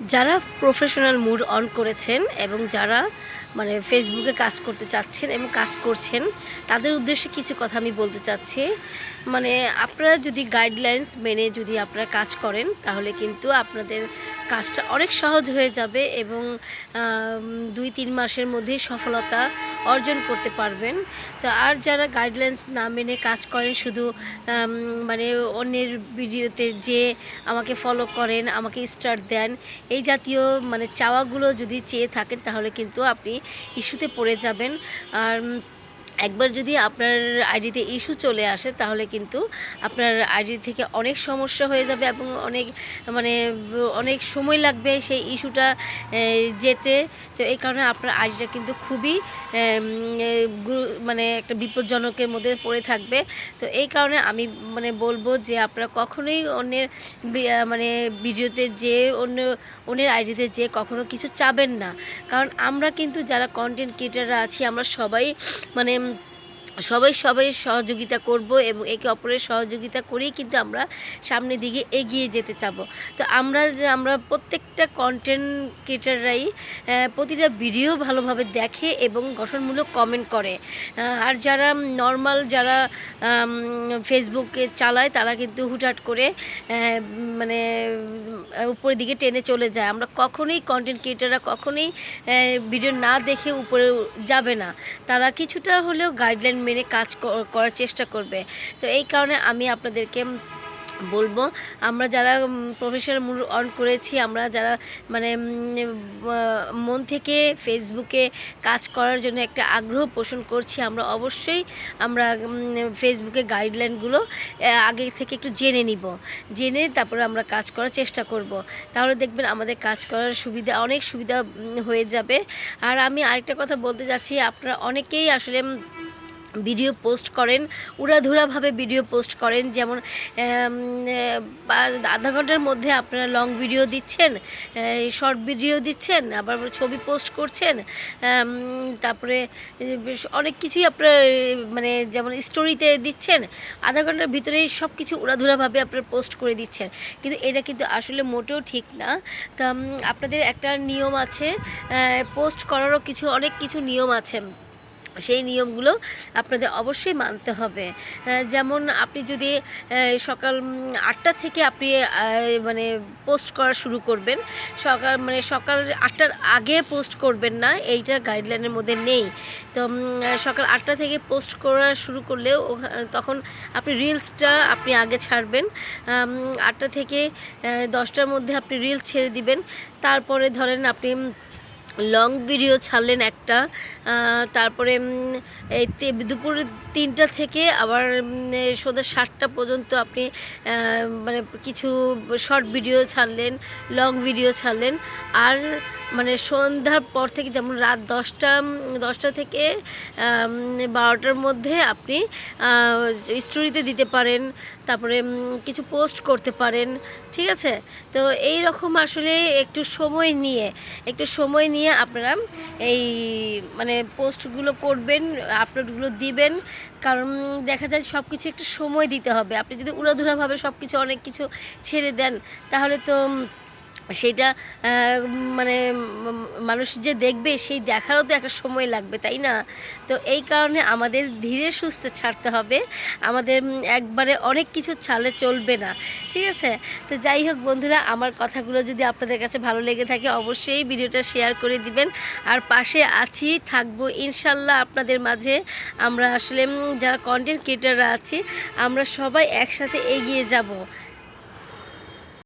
যারা professional mood on করেছেন এবং যারা মানে ফেসবুকে কাজ করতে চাচ্ছেন এবং কাজ করছেন, তাদের উদ্দেশ্যে কিছু কথা আমি বলতে চাচ্ছি। মানে আপনারা যদি গাইডলাইন্স মেনে যদি আপনারা কাজ করেন, তাহলে কিন্তু আপনাদের কাজটা অনেক সহজ হয়ে যাবে এবং দুই তিন মাসের মধ্যে সফলতা অর্জন করতে পারবেন। তো আর যারা গাইডলাইন্স না মেনে কাজ করেন, শুধু মানে অন্যের ভিডিওতে যে আমাকে ফলো করেন, আমাকে স্টার দেন, এই জাতীয় মানে চাওয়াগুলো যদি চেয়ে থাকেন, তাহলে কিন্তু আপনি ইস্যুতে পড়ে যাবেন। আর একবার যদি আপনার আইডিতে ইস্যু চলে আসে, তাহলে কিন্তু আপনার আইডি থেকে অনেক সমস্যা হয়ে যাবে এবং অনেক মানে অনেক সময় লাগবে সেই ইস্যুটা যেতে। তো এই কারণে আপনার আইডিটা কিন্তু খুবই মানে একটা বিপজ্জনকের মধ্যে পড়ে থাকবে। তো এই কারণে আমি মানে বলব যে আপনারা কখনোই অন্যের মানে ভিডিওতে যে অন্য অন্যের আইডিতে যে কখনো কিছু চাবেন না। কারণ আমরা কিন্তু যারা কন্টেন্ট ক্রিয়েটাররা আছি, আমরা সবাই মানে সবাই সবাই সহযোগিতা করব এবং একে অপরের সহযোগিতা করেই কিন্তু আমরা সামনের দিকে এগিয়ে যেতে চাব। তো আমরা আমরা প্রত্যেকটা কন্টেন্ট ক্রিয়েটাররাই প্রতিটা ভিডিও ভালোভাবে দেখে এবং গঠনমূলক কমেন্ট করে। আর যারা নর্মাল যারা ফেসবুকে চালায় তারা কিন্তু হুটহাট করে মানে উপরের দিকে টেনে চলে যায়। আমরা কখনোই কন্টেন্ট ক্রিয়েটাররা কখনোই ভিডিও না দেখে উপরে যাবে না। তারা কিছুটা হলেও গাইডলাইন মেনে কাজ করার চেষ্টা করবে। তো এই কারণে আমি আপনাদেরকে বলব, আমরা যারা প্রফেশনাল মুড অন করেছি, আমরা যারা মানে মন থেকে ফেসবুকে কাজ করার জন্য একটা আগ্রহ পোষণ করছি, আমরা অবশ্যই, আমরা ফেসবুকে গাইডলাইনগুলো আগে থেকে একটু জেনে নিব। জেনে তারপরে আমরা কাজ করার চেষ্টা করব। তাহলে দেখবেন আমাদের কাজ করার সুবিধা, অনেক সুবিধা হয়ে যাবে। আর আমি আরেকটা কথা বলতে যাচ্ছি, আপনারা অনেকেই আসলে ভিডিও পোস্ট করেন, উড়াধুরাভাবে ভিডিও পোস্ট করেন, যেমন আধা ঘণ্টার মধ্যে আপনারা লং ভিডিও দিচ্ছেন শর্ট ভিডিও দিচ্ছেন, আবার ছবি পোস্ট করছেন তারপরে অনেক কিছুই আপনার মানে যেমন স্টোরিতে দিচ্ছেন, আধা ঘণ্টার ভিতরেই সব কিছু উড়াধুরাভাবে আপনার পোস্ট করে দিচ্ছেন। কিন্তু এটা কিন্তু আসলে মোটেও ঠিক না। তা আপনাদের একটা নিয়ম আছে পোস্ট করারও কিছু, অনেক কিছু নিয়ম আছে। সেই নিয়মগুলো আপনাদের অবশ্যই মানতে হবে। যেমন আপনি যদি সকাল আটটা থেকে আপনি মানে পোস্ট করা শুরু করবেন। সকাল মানে সকাল আটটার আগে পোস্ট করবেন না, এইটা গাইডলাইনের মধ্যে নেই। তো সকাল আটটা থেকে পোস্ট করা শুরু করলেও তখন আপনি রিলসটা আপনি আগে ছাড়বেন। আটটা থেকে দশটার মধ্যে আপনি রিলস ছেড়ে দিবেন। তারপরে ধরেন আপনি লং ভিডিও ছাড়লেন একটা তারপরে এই দুপুর তিনটা থেকে আবার সন্ধ্যা সাতটা পর্যন্ত আপনি মানে কিছু শর্ট ভিডিও ছাড়লেন, লং ভিডিও ছাড়লেন। আর মানে সন্ধ্যার পর থেকে যেমন রাত দশটা দশটা থেকে বারোটার মধ্যে আপনি স্টোরিতে দিতে পারেন, তারপরে কিছু পোস্ট করতে পারেন, ঠিক আছে? তো এই রকম আসলে একটু সময় নিয়ে, একটু সময় নিয়ে আপনারা এই মানে পোস্টগুলো করবেন, আপলোডগুলো দিবেন কারণ দেখা যায় সব কিছু একটু সময় দিতে হবে। আপনি যদি উড়াধুরাভাবে সব কিছু অনেক কিছু ছেড়ে দেন, তাহলে তো সেটা মানে মানুষ যে দেখবে, সেই দেখারও তো একটা সময় লাগবে, তাই না? তো এই কারণে আমাদের ধীরে সুস্থে ছাড়তে হবে। আমাদের একবারে অনেক কিছু ছাড়লে চলবে না, ঠিক আছে? তো যাই হোক বন্ধুরা, আমার কথাগুলো যদি আপনাদের কাছে ভালো লেগে থাকে, অবশ্যই ভিডিওটা শেয়ার করে দিবেন। আর পাশে আছি, থাকব ইনশাল্লাহ আপনাদের মাঝে। আমরা আসলে যারা কন্টেন্ট ক্রিয়েটাররা আছি, আমরা সবাই একসাথে এগিয়ে যাব।